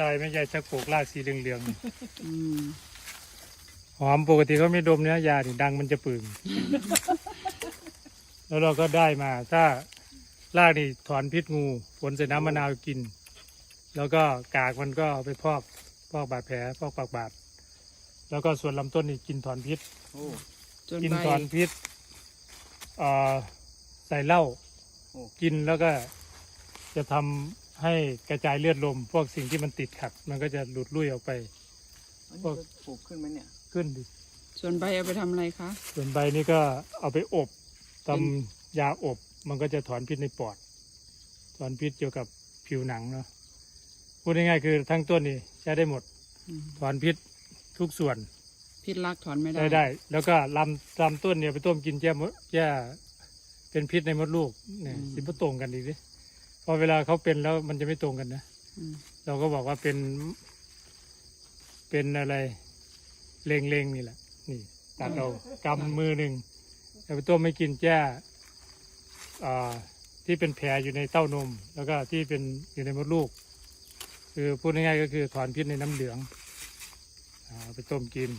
ตายไม่ใช่ชักโครกลากสีเหลืองอืมๆหอมปกติเขาไม่ดมเนื้อยาดิดังมันจะปึงแล้วเราก็ได้มา ถ้าลากนี่ถอนพิษงูฝนใส่น้ำมะนาวกิน แล้วก็กากมันก็เอาไปพอกพอกบาดแผลพอกปากบาด แล้วก็ส่วนลำต้นนี่กินถอนพิษ โอ้ จนกินใบ ถอนพิษเอ่อใส่เหล้าโอ้ กินแล้วก็จะทำ ให้กระจายเลือดลม พวกสิ่งที่มันติดขัด มันก็จะหลุดลุ่ยออกไป อันนี้ก็ปลูกขึ้นไหมเนี่ย ขึ้นดิส่วนใบเอาไปทำอะไรคะ ส่วนใบนี่ก็เอาไปอบทำเป็นยาอบ มันก็จะถอนพิษในปอด ถอนพิษเกี่ยวกับผิวหนังเนาะพูดง่ายๆคือทั้งต้นนี่ใช้ได้หมด อืมถอนพิษทุกส่วน พิษรักถอนไม่ได้ได้ได้ แล้วก็ลำลำต้นเนี่ยไปต้มกินแย่มดแย่เป็นพิษในมดลูกเนี่ยสิบตรงกันดีดิ พอเวลาเขาเป็นแล้วมันจะไม่ตรงกันนะอืมเราก็บอกว่าเป็น เป็นอะไรเลงเลงๆนี่แหละ นี่ตัดเอากำมือหนึ่งแล้วไปต้มไม่กินแจ้อ่าที่เป็นแผลอยู่ในเต้านม แล้วก็ที่เป็นอยู่ในมดลูก คือพูดง่ายๆก็คือถอนพิษในน้ำเหลืองอาไปต้มกิน